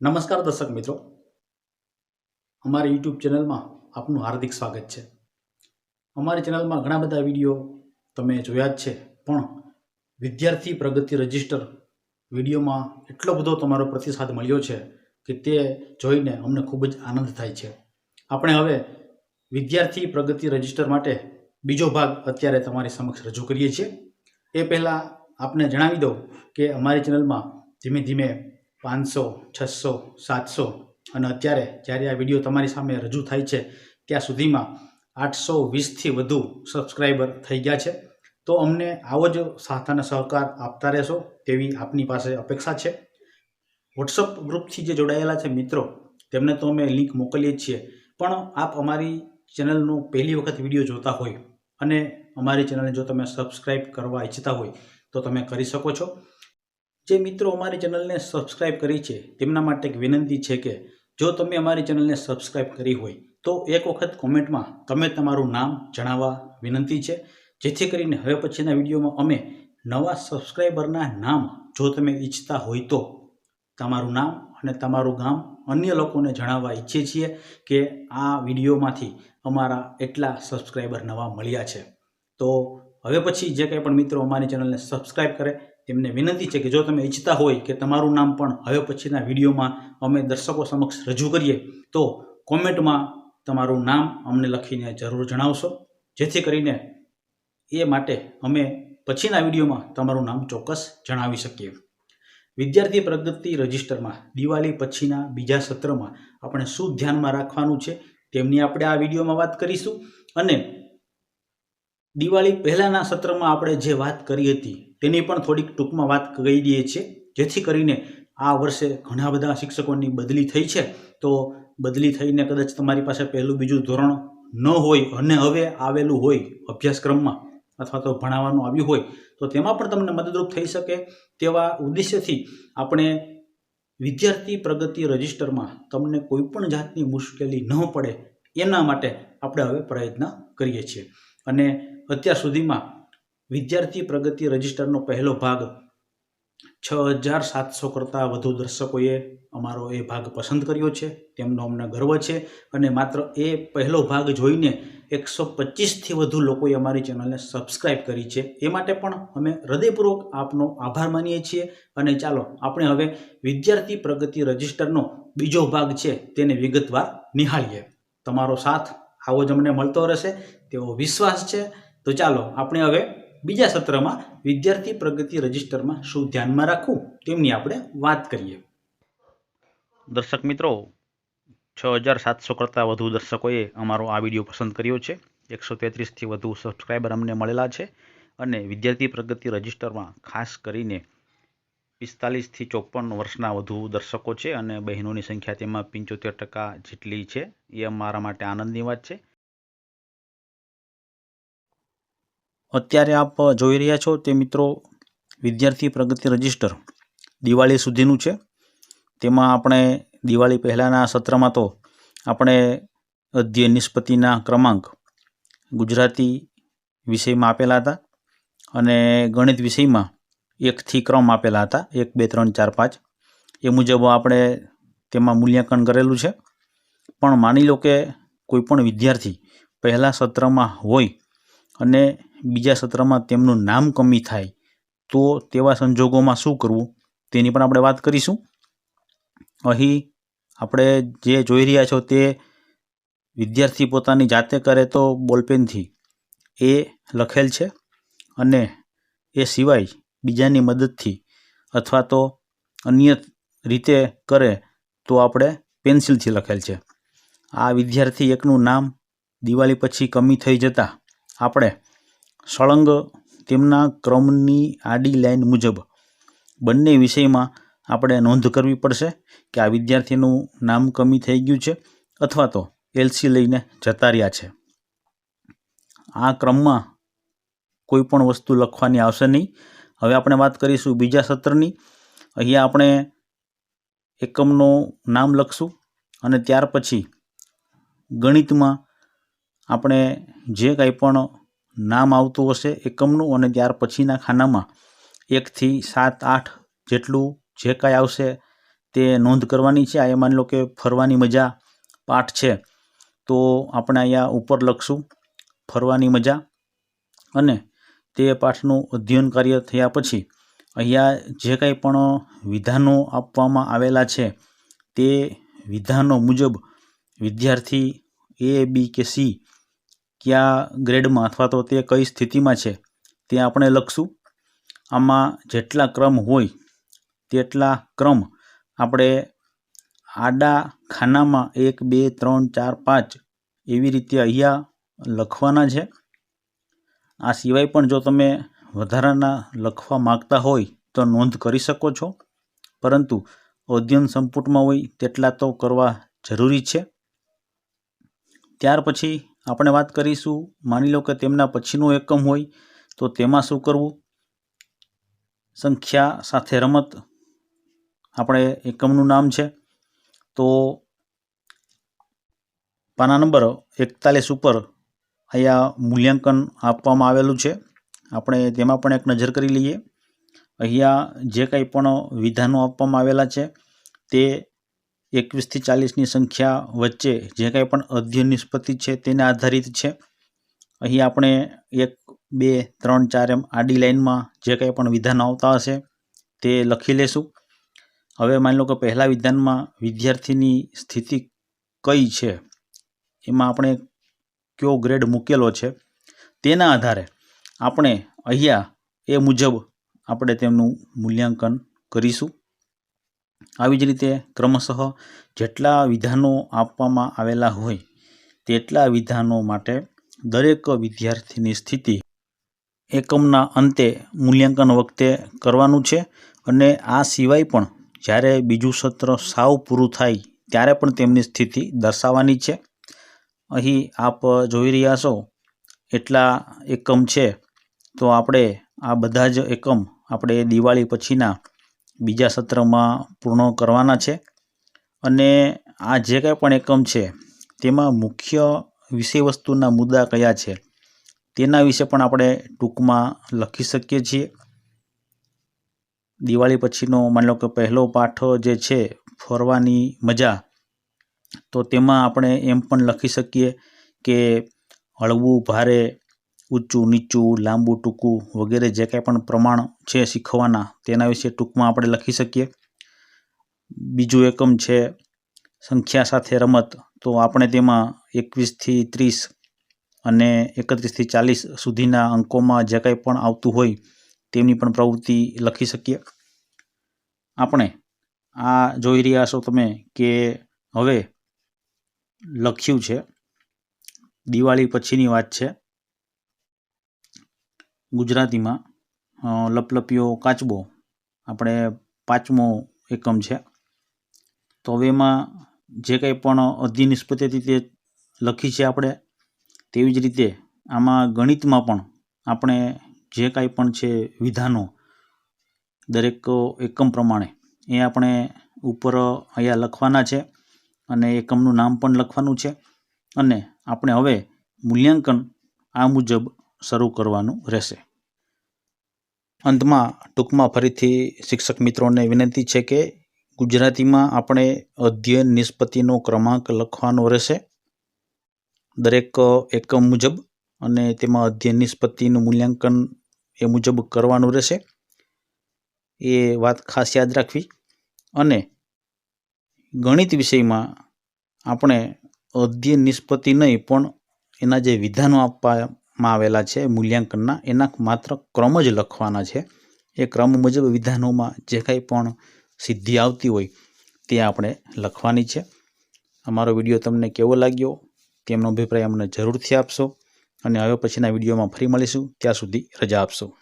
નમસ્કાર દર્શક મિત્રો. અમારી યુટ્યુબ ચેનલમાં આપનું હાર્દિક સ્વાગત છે. અમારી ચેનલમાં ઘણા બધા વીડિયો તમે જોયા જ છે, પણ વિદ્યાર્થી પ્રગતિ રજિસ્ટર વિડીયોમાં એટલો બધો તમારો પ્રતિસાદ મળ્યો છે કે તે જોઈને અમને ખૂબ જ આનંદ થાય છે. આપણે હવે વિદ્યાર્થી પ્રગતિ રજિસ્ટર માટે બીજો ભાગ અત્યારે તમારી સમક્ષ રજૂ કરીએ છીએ. એ પહેલાં આપને જણાવી દઉં કે અમારી ચેનલમાં ધીમે ધીમે પાંચસો, છસો, સાતસો અને અત્યારે જ્યારે આ વીડિયો તમારી સામે રજૂ થાય છે, ત્યાં સુધીમાં આઠસો વીસથી વધુ સબસ્ક્રાઈબર થઈ ગયા છે. તો અમને આવો જ સાથ અને સહકાર આપતા રહેશો તેવી આપની પાસે અપેક્ષા છે. વોટ્સઅપ ગ્રુપથી જે જોડાયેલા છે મિત્રો, તેમને તો અમે લિંક મોકલીએ જ છીએ. પણ આપ અમારી ચેનલનો પહેલી વખત વીડિયો જોતા હોય અને અમારી ચેનલને જો તમે સબસ્ક્રાઈબ કરવા ઈચ્છતા હોય, તો તમે કરી શકો છો. જે મિત્રો અમારી ચેનલને સબસ્ક્રાઇબ કરી છે, તેમના માટે એક વિનંતી છે કે જો તમે અમારી ચેનલને સબસ્ક્રાઇબ કરી હોય, તો એક વખત કોમેન્ટમાં તમે તમારું નામ જણાવવા વિનંતી છે. જેથી કરીને હવે પછીના વિડીયોમાં અમે નવા સબસ્ક્રાઈબરના નામ જો તમે ઈચ્છતા હોય તો તમારું નામ અને તમારું ગામ અન્ય લોકોને જણાવવા ઈચ્છીએ છીએ કે આ વિડીયોમાંથી અમારા એટલા સબસ્ક્રાઈબર નવા મળ્યા છે. તો હવે પછી જે કંઈ પણ મિત્રો અમારી ચેનલને સબસ્ક્રાઇબ કરે તેમને વિનંતી છે કે જો તમે ઈચ્છતા હોય કે તમારું નામ પણ હવે પછીના વિડીયોમાં અમે દર્શકો સમક્ષ રજૂ કરીએ, તો કોમેન્ટમાં તમારું નામ અમને લખીને જરૂર જણાવશો. જેથી કરીને એ માટે અમે પછીના વિડીયોમાં તમારું નામ ચોક્કસ જણાવી શકીએ. વિદ્યાર્થી પ્રગતિ રજિસ્ટરમાં દિવાળી પછીના બીજા સત્રમાં આપણે શું ધ્યાનમાં રાખવાનું છે, તેમની આપણે આ વિડીયોમાં વાત કરીશું. અને દિવાળી પહેલાંના સત્રમાં આપણે જે વાત કરી હતી, તેની પણ થોડીક ટૂંકમાં વાત કહી દઈએ છીએ. જેથી કરીને આ વર્ષે ઘણા બધા શિક્ષકોની બદલી થઈ છે. તો બદલી થઈને કદાચ તમારી પાસે પહેલું બીજું ધોરણ ન હોય અને હવે આવેલું હોય અભ્યાસક્રમમાં અથવા તો ભણાવવાનું આવ્યું હોય, તો તેમાં પણ તમને મદદરૂપ થઈ શકે તેવા ઉદ્દેશ્યથી આપણે વિદ્યાર્થી પ્રગતિ રજિસ્ટરમાં તમને કોઈ પણ જાતની મુશ્કેલી ન પડે એના માટે આપણે હવે પ્રયત્ન કરીએ છીએ. અને અત્યાર સુધીમાં વિદ્યાર્થી પ્રગતિ રજિસ્ટરનો પહેલો ભાગ છ હજાર સાતસો કરતાં વધુ દર્શકોએ અમારો એ ભાગ પસંદ કર્યો છે. તેમનો અમને ગર્વ છે અને માત્ર એ પહેલો ભાગ જોઈને એકસો પચીસથી વધુ લોકોએ અમારી ચેનલને સબસ્ક્રાઇબ કરી છે. એ માટે પણ અમે હૃદયપૂર્વક આપનો આભાર માનીએ છીએ અને ચાલો આપણે હવે વિદ્યાર્થી પ્રગતિ રજિસ્ટરનો બીજો ભાગ છે તેને વિગતવાર નિહાળીએ. તમારો સાથ આવો જ અમને મળતો રહેશે. તેવો વિશ્વાસ છે. તો ચાલો આપણે હવે બીજા સત્રમાં વિદ્યાર્થી પ્રગતિ રજિસ્ટરમાં શું ધ્યાનમાં રાખવું તેમની આપણે વાત કરીએ. દર્શક મિત્રો, છ હજાર સાતસો કરતાં વધુ દર્શકોએ અમારો આ વીડિયો પસંદ કર્યો છે. એકસો તેત્રીસથી વધુ સબસ્ક્રાઈબર અમને મળેલા છે અને વિદ્યાર્થી પ્રગતિ રજિસ્ટરમાં ખાસ કરીને પિસ્તાલીસથી ચોપન વર્ષના વધુ દર્શકો છે અને બહેનોની સંખ્યા તેમાં પંચોતેર ટકા જેટલી છે. એ અમારા માટે આનંદની વાત છે. અત્યારે આપ જોઈ રહ્યા છો તે મિત્રો વિદ્યાર્થી પ્રગતિ રજિસ્ટર દિવાળી સુધીનું છે. તેમાં આપણે દિવાળી પહેલાંના સત્રમાં તો આપણે અધ્યય નિષ્પત્તિના ક્રમાંક ગુજરાતી વિષયમાં આપેલા હતા અને ગણિત વિષયમાં એકથી ક્રમ આપેલા હતા. એક, બે, ત્રણ, ચાર, પાંચ. એ મુજબ આપણે તેમાં મૂલ્યાંકન કરેલું છે. પણ માની લો કે કોઈ પણ વિદ્યાર્થી પહેલાં સત્રમાં હોય અને બીજા સત્રમાં તેમનું નામ કમી થાય, તો તેવા સંજોગોમાં શું કરવું? તેની પણ આપણે વાત કરીશું. અહીં આપણે જે જોઈ રહ્યા છો તે વિદ્યાર્થી પોતાની જાતે કરે તો બોલપેનથી. એ લખેલ છે અને એ સિવાય બીજાની મદદથી અથવા તો અન્ય રીતે કરે તો આપણે પેન્સિલથી લખેલ છે. આ વિદ્યાર્થી એકનું નામ દિવાળી પછી કમી થઈ જતાં આપણે સળંગ તેમના ક્રમની આડી લાઈન મુજબ. બંને વિષયમાં આપણે નોંધ કરવી પડશે કે આ વિદ્યાર્થીનું નામ કમી થઈ ગયું છે અથવા તો એલસી લઈને જતા રહ્યા છે. આ ક્રમમાં કોઈ પણ વસ્તુ લખવાની આવશે નહીં. હવે આપણે વાત કરીશું બીજા સત્રની. અહીંયા આપણે એકમનું નામ લખશું અને ત્યાર પછી ગણિતમાં આપણે જે કાંઈ પણ નામ આવતું હશે એકમનું અને ત્યાર પછીના ખાનામાં એકથી સાત આઠ જેટલું જે કાંઈ આવશે તે નોંધ કરવાની છે. આ માની લો કે ફરવાની મજા પાઠ છે. તો આપણે અહીંયા ઉપર લખશું, ફરવાની મજા. અને તે પાઠનું અધ્યયન કાર્ય થયા પછી અહીંયા જે કંઈ પણ વિધાનો આપવામાં આવેલા છે તે વિધાનો મુજબ વિદ્યાર્થી એ બી કે સી કયા ગ્રેડમાં અથવા તો તે કઈ સ્થિતિમાં છે, તે આપણે લખશું. આમાં જેટલા ક્રમ હોય તેટલા ક્રમ આપણે આડા ખાનામાં એક, બે, ત્રણ, ચાર, પાંચ એવી રીતે અહીંયા લખવાના છે. આ સિવાય પણ જો તમે વધારાના લખવા માગતા હોય તો નોંધ કરી શકો છો. પરંતુ અધ્યયન સંપુટમાં હોય તેટલા તો કરવા જરૂરી છે. ત્યાર પછી આપણે વાત કરીશું, માની લો કે તેમના પછીનું એકમ હોય, તો તેમાં શું કરવું? સંખ્યા સાથે રમત આપણે એકમનું નામ છે. તો પાના નંબર એકતાલીસ ઉપર અહીંયા મૂલ્યાંકન આપવામાં આવેલું છે. આપણે તેમાં પણ એક નજર કરી લઈએ. અહીંયા જે કંઈ પણ વિધાનો આપવામાં આવેલા છે, તે એકવીસથી ચાલીસની સંખ્યા વચ્ચે જે કંઈ પણ અધ્યયન નિષ્પત્તિ છે તેને આધારિત છે. અહીં આપણે એક, બે, ત્રણ, ચાર એમ આડી લાઇનમાં જે કંઈ પણ વિધાન આવતા હશે તે લખી લેશું. હવે માની લો કે પહેલાં વિધાનમાં વિદ્યાર્થીની સ્થિતિ કઈ છે? એમાં આપણે કયો ગ્રેડ મૂકેલો છે? તેના આધારે આપણે અહીંયા એ મુજબ આપણે તેમનું મૂલ્યાંકન કરીશું. આવી જ રીતે ક્રમશઃ જેટલા વિધાનો આપવામાં આવેલા હોય, તેટલા વિધાનો માટે દરેક વિદ્યાર્થીની સ્થિતિ એકમના અંતે મૂલ્યાંકન વખતે કરવાનું છે અને આ સિવાય પણ જ્યારે બીજું સત્ર સાવ પૂરું થાય ત્યારે પણ તેમની સ્થિતિ દર્શાવવાની છે. અહીં આપ જોઈ રહ્યા છો એટલા એકમ છે. તો આપણે આ બધા જ એકમ આપણે દિવાળી પછીના બીજા સત્રમાં પૂર્ણ કરવાના છે. અને આ જે કાંઈ પણ એકમ છે, તેમાં મુખ્ય વિષય વસ્તુના મુદ્દા કયા છે, તેના વિશે પણ આપણે ટૂંકમાં લખી શકીએ છીએ. દિવાળી પછીનો માની લો કે પહેલો પાઠ જે છે, ફરવાની મજા, તો તેમાં આપણે એમ પણ લખી શકીએ કે હળવું, ભારે ઊંચું, નીચું, લાંબુ, ટૂંકું વગેરે જે કાંઈ પણ પ્રમાણ છે શીખવાના, તેના વિશે ટૂંકમાં આપણે લખી શકીએ. બીજું એકમ છે સંખ્યા સાથે રમત. તો આપણે તેમાં એકવીસથી ત્રીસ અને એકત્રીસથી ચાલીસ સુધીના અંકોમાં જે કાંઈ પણ આવતું હોય, તેમની પણ પ્રવૃત્તિ લખી શકીએ. આપણે આ જોઈ રહ્યા છો તમે કે હવે લખ્યું છે. દિવાળી પછીની વાત છે. ગુજરાતીમાં લપલપિયો કાચબો આપણે પાંચમો એકમ છે. તો હવે એમાં જે કંઈ પણ અધ્યય નિષ્પતિથી તે લખી છે આપણે, તેવી જ રીતે આમાં ગણિતમાં પણ આપણે જે કાંઈ પણ છે વિધાનો, દરેક એકમ પ્રમાણે, એ આપણે ઉપર અહીંયા લખવાના છે અને એકમનું નામ પણ લખવાનું છે. અને આપણે હવે મૂલ્યાંકન આ મુજબ શરૂ કરવાનું રહેશે. અંતમાં ટૂંકમાં ફરીથી શિક્ષક મિત્રોને વિનંતી છે કે ગુજરાતીમાં આપણે અધ્યયન નિષ્પત્તિનો ક્રમાંક લખવાનો રહેશે. દરેક એકમ મુજબ અને તેમાં અધ્યયન નિષ્પત્તિનું મૂલ્યાંકન એ મુજબ કરવાનું રહેશે. એ વાત ખાસ યાદ રાખવી. અને ગણિત વિષયમાં આપણે અધ્યયન નિષ્પત્તિ નહીં, પણ એના જે વિધાનો આપવામાં આવેલા છે, મૂલ્યાંકનના. એના માત્ર ક્રમ જ લખવાના છે. એ ક્રમ મુજબ વિધાનોમાં જે કાંઈ પણ સિદ્ધિ આવતી હોય, તે આપણે લખવાની છે. અમારો વીડિયો તમને કેવો લાગ્યો, તેમનો અભિપ્રાય અમને જરૂરથી આપશો. અને હવે પછીના વિડીયોમાં ફરી મળીશું. ત્યાં સુધી રજા આપશો.